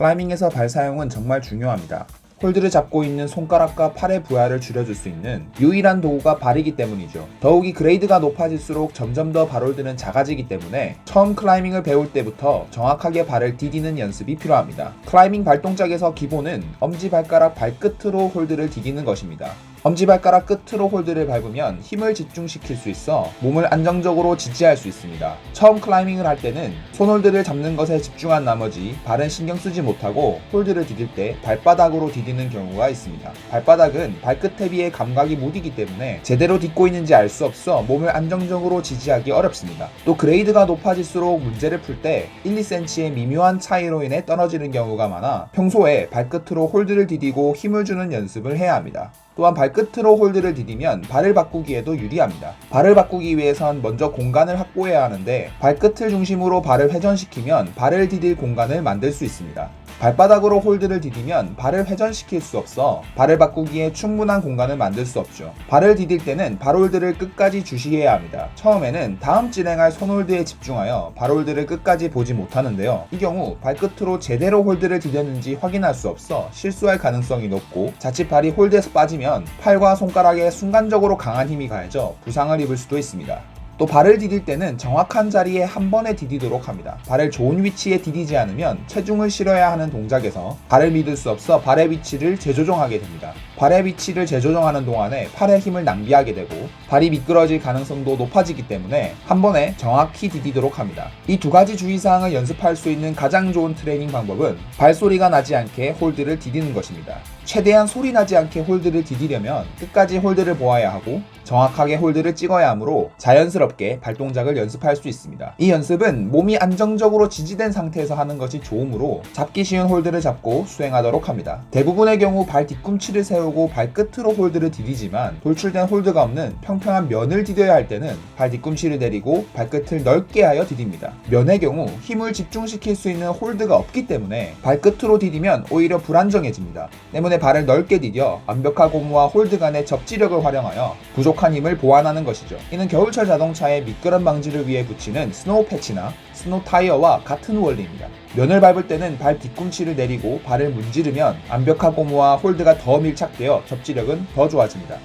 클라이밍에서 발 사용은 정말 중요합니다. 홀드를 잡고 있는 손가락과 팔의 부하를 줄여줄 수 있는 유일한 도구가 발이기 때문이죠. 더욱이 그레이드가 높아질수록 점점 더 발홀드는 작아지기 때문에 처음 클라이밍을 배울 때부터 정확하게 발을 디디는 연습이 필요합니다. 클라이밍 발동작에서 기본은 엄지발가락 발끝으로 홀드를 디디는 것입니다. 엄지발가락 끝으로 홀드를 밟으면 힘을 집중시킬 수 있어 몸을 안정적으로 지지할 수 있습니다. 처음 클라이밍을 할 때는 손홀드를 잡는 것에 집중한 나머지 발은 신경 쓰지 못하고 홀드를 디딜 때 발바닥으로 디디는 경우가 있습니다. 발바닥은 발끝에 비해 감각이 무디기 때문에 제대로 딛고 있는지 알 수 없어 몸을 안정적으로 지지하기 어렵습니다. 또 그레이드가 높아질수록 문제를 풀 때 1, 2cm의 미묘한 차이로 인해 떨어지는 경우가 많아 평소에 발끝으로 홀드를 디디고 힘을 주는 연습을 해야 합니다. 또한 발끝으로 홀드를 디디면 발을 바꾸기에도 유리합니다. 발을 바꾸기 위해선 먼저 공간을 확보해야 하는데 발끝을 중심으로 발을 회전시키면 발을 디딜 공간을 만들 수 있습니다. 발바닥으로 홀드를 디디면 발을 회전시킬 수 없어 발을 바꾸기에 충분한 공간을 만들 수 없죠. 발을 디딜 때는 발홀드를 끝까지 주시해야 합니다. 처음에는 다음 진행할 손홀드에 집중하여 발홀드를 끝까지 보지 못하는데요. 이 경우 발끝으로 제대로 홀드를 디뎠는지 확인할 수 없어 실수할 가능성이 높고 자칫 발이 홀드에서 빠지면 팔과 손가락에 순간적으로 강한 힘이 가해져 부상을 입을 수도 있습니다. 또 발을 디딜 때는 정확한 자리에 한 번에 디디도록 합니다. 발을 좋은 위치에 디디지 않으면 체중을 실어야 하는 동작에서 발을 믿을 수 없어 발의 위치를 재조정하게 됩니다. 발의 위치를 재조정하는 동안에 팔의 힘을 낭비하게 되고 발이 미끄러질 가능성도 높아지기 때문에 한 번에 정확히 디디도록 합니다. 이 두 가지 주의사항을 연습할 수 있는 가장 좋은 트레이닝 방법은 발소리가 나지 않게 홀드를 디디는 것입니다. 최대한 소리 나지 않게 홀드를 디디려면 끝까지 홀드를 보아야 하고 정확하게 홀드를 찍어야 하므로 자연스럽게 발동작을 연습할 수 있습니다. 이 연습은 몸이 안정적으로 지지된 상태에서 하는 것이 좋으므로 잡기 쉬운 홀드를 잡고 수행하도록 합니다. 대부분의 경우 발 뒤꿈치를 세우고 발끝으로 홀드를 디디지만 돌출된 홀드가 없는 평평한 면을 디뎌야 할 때는 발 뒤꿈치를 내리고 발끝을 넓게 하여 디딥니다. 면의 경우 힘을 집중시킬 수 있는 홀드가 없기 때문에 발끝으로 디디면 오히려 불안정해집니다. 때문에 발을 넓게 디뎌 완벽한 고무와 홀드 간의 접지력을 활용하여 부족한 힘을 보완하는 것이죠. 이는 겨울철 자동차의 미끄럼 방지를 위해 붙이는 스노우 패치나 스노우 타이어와 같은 원리입니다. 면을 밟을 때는 발 뒤꿈치를 내리고 발을 문지르면 완벽한 고무와 홀드가 더 밀착되어 접지력은 더 좋아집니다.